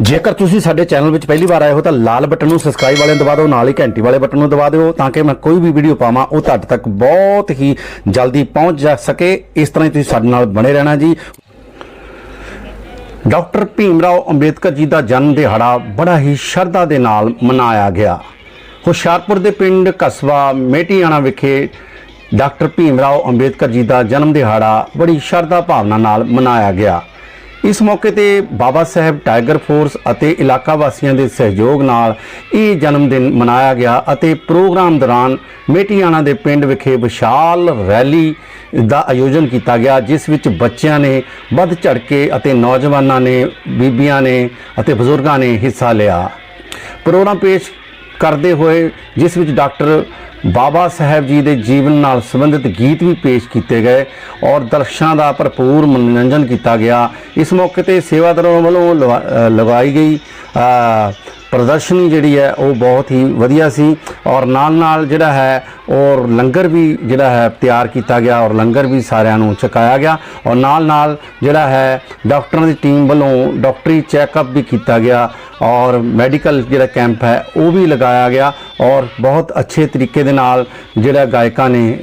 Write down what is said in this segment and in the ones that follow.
ਜੇਕਰ ਤੁਸੀਂ ਸਾਡੇ ਚੈਨਲ ਵਿੱਚ ਪਹਿਲੀ ਵਾਰ ਆਏ ਹੋ ਤਾਂ ਲਾਲ ਬਟਨ ਨੂੰ ਸਬਸਕ੍ਰਾਈਬ ਵਾਲੇ ਨੂੰ ਦਬਾ ਦਿਓ, ਨਾਲ ਹੀ ਘੰਟੀ ਵਾਲੇ ਬਟਨ ਨੂੰ ਦਬਾ ਦਿਓ ਤਾਂ ਕਿ ਮੈਂ ਕੋਈ ਵੀ ਵੀਡੀਓ ਪਾਵਾਂ, ਉਹ ਤੁਹਾਡੇ ਤੱਕ ਬਹੁਤ ਹੀ ਜਲਦੀ ਪਹੁੰਚ ਜਾ ਸਕੇ। ਇਸ ਤਰ੍ਹਾਂ ਹੀ ਤੁਸੀਂ ਸਾਡੇ ਨਾਲ ਬਣੇ ਰਹਿਣਾ ਜੀ। ਡਾਕਟਰ ਭੀਮ ਰਾਓ ਅੰਬੇਦਕਰ ਜੀ ਦਾ ਜਨਮ ਦਿਹਾੜਾ ਬੜਾ ਹੀ ਸ਼ਰਧਾ ਦੇ ਨਾਲ ਮਨਾਇਆ ਗਿਆ। ਹੁਸ਼ਿਆਰਪੁਰ ਦੇ ਪਿੰਡ ਕਸਬਾ ਮੇਟੀਆਣਾ ਵਿਖੇ ਡਾਕਟਰ ਭੀਮ ਰਾਓ ਅੰਬੇਦਕਰ ਜੀ ਦਾ ਜਨਮ ਦਿਹਾੜਾ ਬੜੀ ਸ਼ਰਧਾ ਭਾਵਨਾ ਨਾਲ ਮਨਾਇਆ ਗਿਆ। ਇਸ ਮੌਕੇ ਤੇ ਬਾਬਾ ਸਾਹਿਬ ਟਾਈਗਰ ਫੋਰਸ ਅਤੇ ਇਲਾਕਾ ਵਾਸੀਆਂ ਦੇ ਸਹਿਯੋਗ ਨਾਲ ਇਹ ਜਨਮ ਦਿਨ ਮਨਾਇਆ ਗਿਆ ਅਤੇ ਪ੍ਰੋਗਰਾਮ ਦੌਰਾਨ ਮੇਟੀਆਣਾ ਦੇ ਪਿੰਡ ਵਿਖੇ ਵਿਸ਼ਾਲ ਰੈਲੀ ਦਾ ਆਯੋਜਨ ਕੀਤਾ ਗਿਆ, ਜਿਸ ਵਿੱਚ ਬੱਚਿਆਂ ਨੇ ਵੱਧ ਚੜ ਕੇ ਅਤੇ ਨੌਜਵਾਨਾਂ ਨੇ, ਬੀਬੀਆਂ ਨੇ ਅਤੇ ਬਜ਼ੁਰਗਾਂ ਨੇ ਹਿੱਸਾ ਲਿਆ। ਪ੍ਰੋਗਰਾਮ ਪੇਸ਼ ਕਰਦੇ ਹੋਏ ਜਿਸ ਵਿੱਚ ਡਾਕਟਰ ਬਾਬਾ ਸਾਹਿਬ ਜੀ ਦੇ ਜੀਵਨ ਨਾਲ ਸੰਬੰਧਿਤ ਗੀਤ ਵੀ ਪੇਸ਼ ਕੀਤੇ ਗਏ ਔਰ ਦਰਸ਼ਕਾਂ ਦਾ ਭਰਪੂਰ ਮਨੋਰੰਜਨ ਕੀਤਾ ਗਿਆ। ਇਸ ਮੌਕੇ ਤੇ ਸੇਵਾਦਾਰਾਂ ਵੱਲੋਂ ਲਵਾ- ਅ, ਲਗਾਈ ਗਈ। ਪ੍ਰਦਰਸ਼ਨੀ ਜਿਹੜੀ ਹੈ ਉਹ ਬਹੁਤ ਹੀ ਵਧੀਆ ਸੀ ਔਰ ਨਾਲ ਨਾਲ ਜਿਹੜਾ ਹੈ ਔਰ ਲੰਗਰ ਵੀ ਜਿਹੜਾ ਹੈ ਤਿਆਰ ਕੀਤਾ ਗਿਆ ਔਰ ਲੰਗਰ ਵੀ ਸਾਰਿਆਂ ਨੂੰ ਛਕਾਇਆ ਗਿਆ ਔਰ ਨਾਲ ਨਾਲ ਜਿਹੜਾ ਹੈ ਡਾਕਟਰਾਂ ਦੀ ਟੀਮ ਵੱਲੋਂ ਡਾਕਟਰੀ ਚੈੱਕਅਪ ਵੀ ਕੀਤਾ ਗਿਆ ਔਰ ਮੈਡੀਕਲ ਜਿਹੜਾ ਕੈਂਪ ਹੈ ਉਹ ਵੀ ਲਗਾਇਆ ਗਿਆ ਔਰ ਬਹੁਤ ਅੱਛੇ ਤਰੀਕੇ ਦੇ ਨਾਲ ਜਿਹੜਾ ਗਾਇਕਾਂ ਨੇ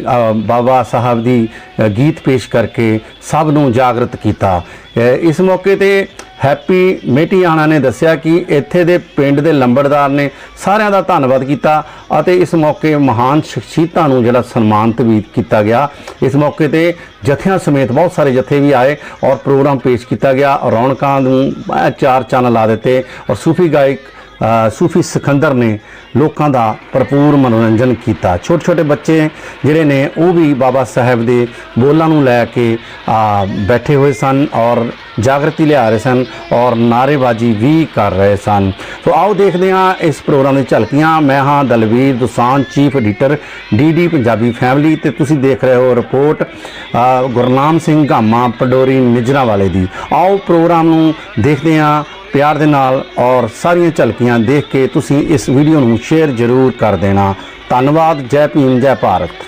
ਬਾਬਾ ਸਾਹਿਬ ਦੀ ਗੀਤ ਪੇਸ਼ ਕਰਕੇ ਸਭ ਨੂੰ ਜਾਗਰਤ ਕੀਤਾ। ਇਸ ਮੌਕੇ ਤੇ ਹੈਪੀ ਮੇਟੀਆਣਾ ਨੇ ਦੱਸਿਆ ਕਿ ਇੱਥੇ ਦੇ ਪਿੰਡ ਦੇ ਲੰਬੜਦਾਰ ਨੇ ਸਾਰਿਆਂ ਦਾ ਧੰਨਵਾਦ ਕੀਤਾ ਅਤੇ ਇਸ ਮੌਕੇ ਮਹਾਨ ਸ਼ਖਸੀਅਤਾਂ ਨੂੰ ਜਿਹੜਾ ਸਨਮਾਨਿਤ ਵੀ ਕੀਤਾ ਗਿਆ। ਇਸ ਮੌਕੇ ਤੇ ਜਥਿਆਂ ਸਮੇਤ ਬਹੁਤ ਸਾਰੇ ਜਥੇ ਵੀ ਆਏ ਔਰ ਪ੍ਰੋਗਰਾਮ ਪੇਸ਼ ਕੀਤਾ ਗਿਆ। ਰੌਣਕਾਂ ਨੂੰ ਚਾਰ ਚੰਨ ਲਾ ਦਿੱਤੇ ਔਰ ਸੂਫੀ ਗਾਇਕ ਸੂਫੀ ਸਿਕੰਦਰ ਨੇ ਲੋਕਾਂ ਦਾ ਭਰਪੂਰ ਮਨੋਰੰਜਨ ਕੀਤਾ। ਛੋਟੇ ਛੋਟੇ ਬੱਚੇ ਜਿਹੜੇ ਨੇ, ਉਹ ਵੀ ਬਾਬਾ ਸਾਹਿਬ ਦੇ ਬੋਲਾਂ ਨੂੰ ਲੈ ਕੇ ਬੈਠੇ ਹੋਏ ਸਨ ਔਰ ਜਾਗਰਤੀ ਲਿਆ ਰਹੇ ਸਨ ਔਰ ਨਾਰੇਬਾਜ਼ੀ ਵੀ ਕਰ ਰਹੇ ਸਨ। ਸੋ ਆਓ ਦੇਖਦੇ ਹਾਂ ਇਸ ਪ੍ਰੋਗਰਾਮ ਦੀ ਝਲਕੀਆਂ। ਮੈਂ ਹਾਂ Dalvir Dusan chief editor DD Punjabi family ਤੇ ਤੁਸੀਂ ਦੇਖ ਰਹੇ ਹੋ ਰਿਪੋਰਟ ਗੁਰਨਾਮ ਸਿੰਘ ਗਾਮਾ ਪਡੋਰੀ ਨਿਜਰਾ ਵਾਲੇ ਦੀ। ਆਓ ਪ੍ਰੋਗਰਾਮ ਨੂੰ ਦੇਖਦੇ ਹਾਂ ਪਿਆਰ ਦੇ ਨਾਲ ਔਰ ਸਾਰੀਆਂ ਝਲਕੀਆਂ ਦੇਖ ਕੇ ਤੁਸੀਂ ਇਸ ਵੀਡੀਓ ਨੂੰ ਸ਼ੇਅਰ ਜ਼ਰੂਰ ਕਰ ਦੇਣਾ। ਧੰਨਵਾਦ, ਜੈ ਭੀਮ, ਜੈ ਭਾਰਤ।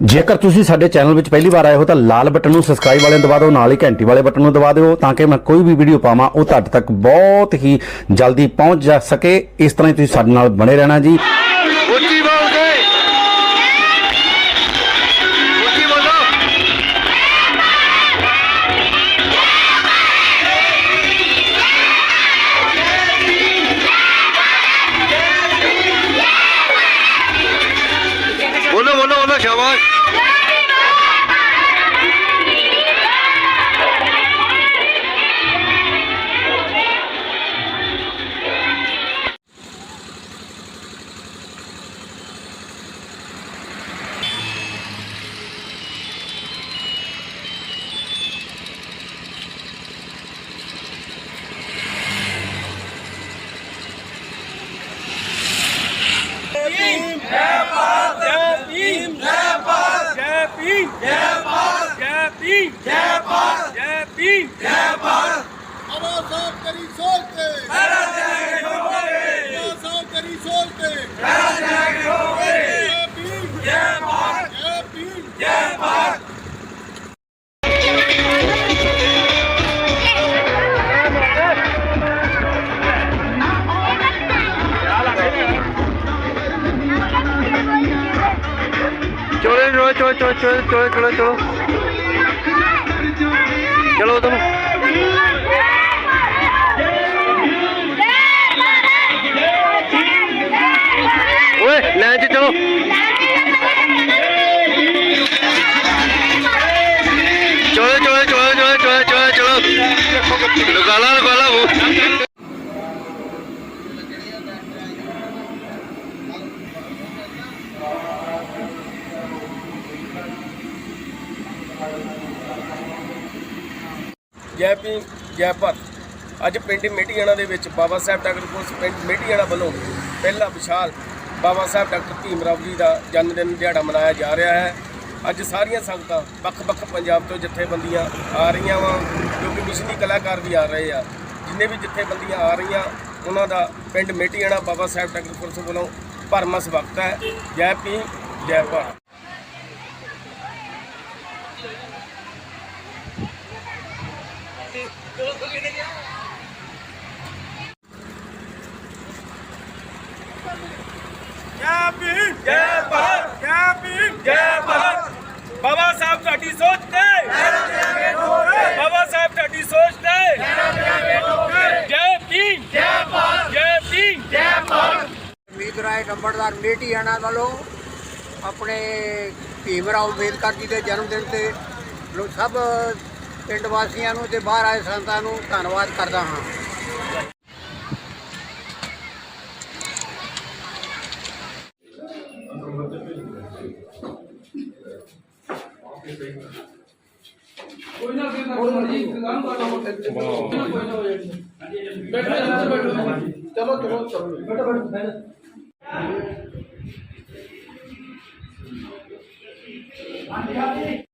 ਜੇਕਰ ਤੁਸੀਂ ਸਾਡੇ ਚੈਨਲ ਵਿੱਚ ਪਹਿਲੀ ਵਾਰ ਆਏ ਹੋ ਤਾਂ ਲਾਲ ਬਟਨ ਨੂੰ ਸਬਸਕ੍ਰਾਈਬ ਵਾਲੇ ਨੂੰ ਦਬਾ ਦਿਓ, ਨਾਲ ਹੀ ਘੰਟੀ ਵਾਲੇ ਬਟਨ ਨੂੰ ਦਬਾ ਦਿਓ ਤਾਂ ਕਿ ਮੈਂ ਕੋਈ ਵੀ ਵੀਡੀਓ ਪਾਵਾਂ, ਉਹ ਤੁਹਾਡੇ ਤੱਕ ਬਹੁਤ ਹੀ ਜਲਦੀ ਪਹੁੰਚ ਜਾ ਸਕੇ। ਇਸ ਤਰ੍ਹਾਂ ਹੀ ਤੁਸੀਂ ਸਾਡੇ ਨਾਲ ਬਣੇ ਰਹਿਣਾ ਜੀ। जय भारत बाबा साहब करी सोचते मेरा जाएंगे ठोकरे बाबा साहब करी सोचते मेरा जाएंगे ठोकरे जय भीम जय भारत जय भीम जय भारत চলে চলে চলে চলে চলে চলে চলে ਚਲੋ ਚਲੋ ਚਲੋ ਚਲੋ ਚਲੋ ਤੁਮ ਓਏ ਲੈ ਚ ਚਲੋ ਚਲੋ ਚਲੋ ਚਲੋ ਚਲੋ ਚਲੋ ਚਲੋ ਚਲੋ ਲਗਾਲਾ ਲਗਾਲਾ ਉਹ ਜੈ ਭੀਮ ਜੈ ਭਾਰਤ। ਅੱਜ ਪਿੰਡ ਮੇਟੀਆਣਾ ਦੇ ਵਿੱਚ ਬਾਬਾ ਸਾਹਿਬ ਡਾਕਟਰ ਕੋਸ ਪਿੰਡ ਮੇਟੀਆਣਾ ਵੱਲੋਂ ਪਹਿਲਾ ਵਿਸ਼ਾਲ ਬਾਬਾ ਸਾਹਿਬ ਡਾਕਟਰ ਭੀਮ ਰਾਓ ਜੀ ਦਾ ਜਨਮ ਦਿਨ ਦਿਹਾੜਾ ਮਨਾਇਆ ਜਾ ਰਿਹਾ ਹੈ। ਅੱਜ ਸਾਰੀਆਂ ਸੰਗਤਾਂ ਵੱਖ-ਵੱਖ ਪੰਜਾਬ ਤੋਂ ਜਥੇਬੰਦੀਆਂ ਆ ਰਹੀਆਂ ਵਾ ਕਿਉਂਕਿ ਮਿਸ਼ਨੀ ਕਲਾਕਾਰ ਵੀ ਆ ਰਹੇ ਆ। ਜਿੰਨੇ ਵੀ ਜਥੇਬੰਦੀਆਂ ਆ ਰਹੀਆਂ, ਉਹਨਾਂ ਦਾ ਪਿੰਡ ਮੇਟੀਆਣਾ ਬਾਬਾ ਸਾਹਿਬ ਡਾਕਟਰ ਕੋਸ ਵੱਲੋਂ ਭਰਮਾ ਸਵਾਗਤ ਹੈ। ਜੈ ਭੀਮ ਜੈ ਭਾਰਤ। ਜੈ ਭੀਮ, ਜੈ ਭਾਰਤ, ਜੈ ਭੀਮ, ਜੈ ਭਾਰਤ। ਬਾਬਾ ਸਾਹਿਬ ਤੁਹਾਡੀ ਸੋਚ ਤੇ। ਬਾਬਾ ਸਾਹਿਬ ਤੁਹਾਡੀ ਸੋਚ ਤੇ। ਜੈ ਭੀਮ, ਜੈ ਭਾਰਤ, ਜੈ ਭੀਮ। ਜੈ ਭਾਰਤ ਉਮੀਦ ਰਾਏ ਨੰਬਰਦਾਰ ਮੇਟੀਆਣਾ ਵੱਲੋਂ ਆਪਣੇ ਭੀਮ ਰਾਓ ਅੰਬੇਦਕਰ ਜੀ ਦੇ ਜਨਮ ਦਿਨ ਤੇ ਸਭ ਪਿੰਡ ਵਾਸੀਆਂ ਨੂੰ ਤੇ ਬਾਹਰ ਆਏ ਸੰਤਾਂ ਨੂੰ ਧੰਨਵਾਦ ਕਰਦਾ ਹਾਂ। ਚੁਰਾਸੀ ਤਿੰਨ ਸੌ ਬਹੱਤਰ ਸਤਾਨਵੇਂ ਨੌ ਸੌ ਗਿਆਰਾਂ ਇੱਥੇ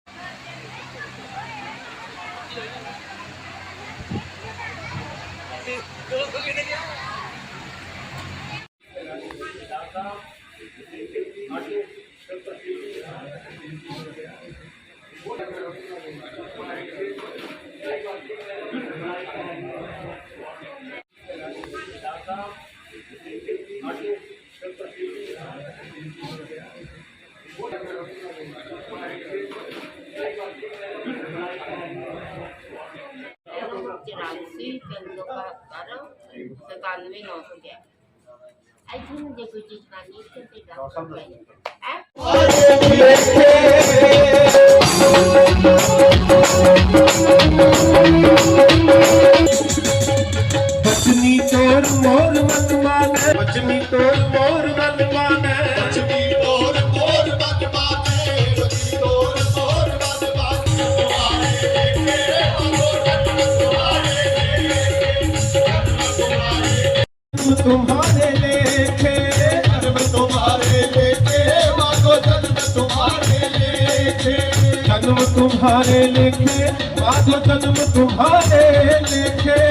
चौरासी तीन सौ बहत्तर सतानवे नौ सौ ग्यारह ਇੱਥੇ ਨੂੰ ਜੇ ਕੋਈ ਚੀਜ਼ ਬਣਾਉਣੀ ਹੈ ਤੇ ਡਾਕਟਰ ਨੂੰ ਬਚਨੀ ਤੋਰ ਮੋਰ ਮਨਵਾਨੇ ਬਚਨੀ ਤੋਰ ਮੋਰ ਮਨਵਾਨੇ ਬਚਨੀ ਤੋਰ ਮੋਰ ਮਨਵਾਨੇ ਬਚਨੀ ਤੋਰ ਮੋਰ ਮਨਵਾਨੇ ਤੁਮਾਰੇ ਤੁਮਾਰੇ जन्म तुम्हारे लेखे माधो जन्म तुम्हारे लेखे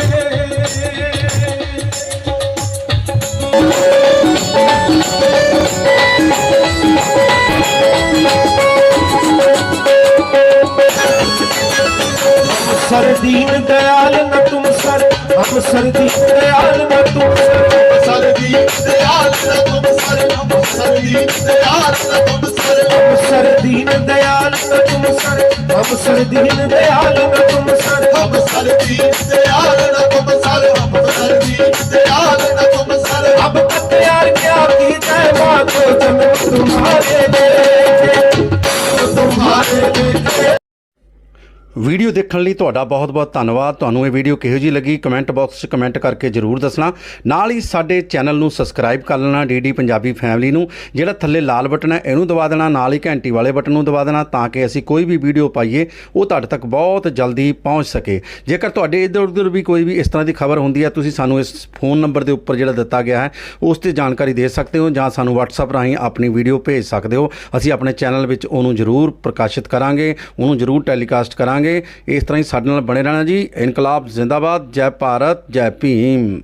सर दीन दयाल न तुम सर हम सर दीन दयाल न तुम सर सर दीन दयाल न तुम सर हम सर दीन दयाल न तुम सर दीन दयाल न तुम सर हम सर दीन दयाल न तुम सर ਵੀਡੀਓ ਦੇਖਣ ਲਈ ਤੁਹਾਡਾ ਬਹੁਤ-ਬਹੁਤ ਧੰਨਵਾਦ। ਤੁਹਾਨੂੰ ਇਹ ਵੀਡੀਓ ਕਿਹੋ ਜੀ ਲੱਗੀ ਕਮੈਂਟ ਬਾਕਸ 'ਚ ਕਮੈਂਟ ਕਰਕੇ ਜਰੂਰ ਦੱਸਣਾ। ਨਾਲ ਹੀ ਸਾਡੇ ਚੈਨਲ ਨੂੰ ਸਬਸਕ੍ਰਾਈਬ ਕਰ ਲੈਣਾ ਡੀਡੀ ਪੰਜਾਬੀ ਫੈਮਿਲੀ ਨੂੰ। ਜਿਹੜਾ ਥੱਲੇ ਲਾਲ ਬਟਨ ਹੈ, ਇਹਨੂੰ ਦਬਾ ਦੇਣਾ, ਨਾਲ ਹੀ ਘੰਟੀ ਵਾਲੇ ਬਟਨ ਨੂੰ ਦਬਾ ਦੇਣਾ ਤਾਂ ਕਿ ਅਸੀਂ ਕੋਈ ਵੀ ਵੀਡੀਓ ਪਾਈਏ, ਉਹ ਤੁਹਾਡੇ ਤੱਕ ਬਹੁਤ ਜਲਦੀ ਪਹੁੰਚ ਸਕੇ। ਜੇਕਰ ਤੁਹਾਡੇ ਇੱਧਰ ਉੱਧਰ ਵੀ ਕੋਈ ਵੀ ਇਸ ਤਰ੍ਹਾਂ ਦੀ ਖਬਰ ਹੁੰਦੀ ਹੈ, ਤੁਸੀਂ ਸਾਨੂੰ ਇਸ ਫੋਨ ਨੰਬਰ ਦੇ ਉੱਪਰ ਜਿਹੜਾ ਦਿੱਤਾ ਗਿਆ ਹੈ, ਉਸ ਤੇ ਜਾਣਕਾਰੀ ਦੇ ਸਕਦੇ ਹੋ ਜਾਂ ਸਾਨੂੰ WhatsApp ਰਾਹੀਂ ਆਪਣੀ ਵੀਡੀਓ ਭੇਜ ਸਕਦੇ ਹੋ। ਅਸੀਂ ਆਪਣੇ ਚੈਨਲ ਵਿੱਚ ਉਹਨੂੰ ਜ਼ਰੂਰ ਪ੍ਰਕਾਸ਼ਿਤ ਕਰਾਂਗੇ, ਉਹਨੂੰ ਜ਼ਰੂਰ ਟੈਲੀਕਾਸਟ ਕਰਾਂਗੇ। ਇਸ ਤਰ੍ਹਾਂ ਹੀ ਸਾਡੇ ਨਾਲ ਬਣੇ ਰਹਿਣਾ ਜੀ। ਇਨਕਲਾਬ ਜ਼ਿੰਦਾਬਾਦ ਜੈ ਭਾਰਤ ਜੈ ਭੀਮ।